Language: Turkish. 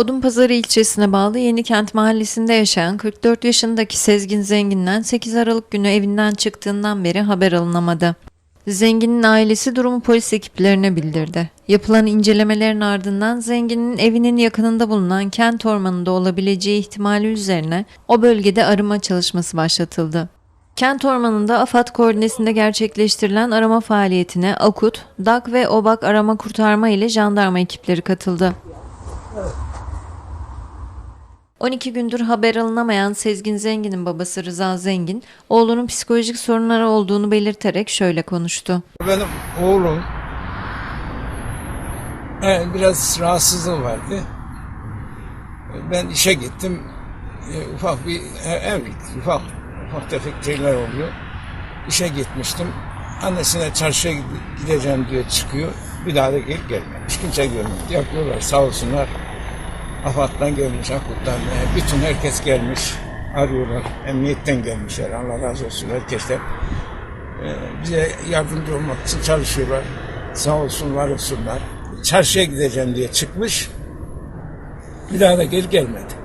Odunpazarı ilçesine bağlı Yenikent mahallesinde yaşayan 44 yaşındaki Sezgin Zengin'den 8 Aralık günü evinden çıktığından beri haber alınamadı. Zengin'in ailesi durumu polis ekiplerine bildirdi. Yapılan incelemelerin ardından Zengin'in evinin yakınında bulunan kent ormanında olabileceği ihtimali üzerine o bölgede arama çalışması başlatıldı. Kent ormanında AFAD koordinesinde gerçekleştirilen arama faaliyetine AKUT, DAK ve OBAK arama kurtarma ile jandarma ekipleri katıldı. 12 gündür haber alınamayan Sezgin Zengin'in babası Rıza Zengin, oğlunun psikolojik sorunları olduğunu belirterek şöyle konuştu. Benim oğlum e, biraz rahatsızlığı vardı. Ben işe gittim. E, ufak bir e, evlilik, ufak, ufak tefek şeyler oluyor. İşe gitmiştim. Annesine çarşıya gide- gideceğim diye çıkıyor. Bir daha da gelip gelmemiş. Kimse görmedi. Yapıyorlar sağ olsunlar. AFAD'dan gelmiş, AKUT'tan. e, bütün herkes gelmiş. Arıyorlar. Emniyetten gelmişler. Allah razı olsun herkesten bize yardımcı olmak için çalışıyorlar. Sağ olsun, var olsunlar. Çarşıya gideceğim diye çıkmış. Bir daha da geri gelmedi.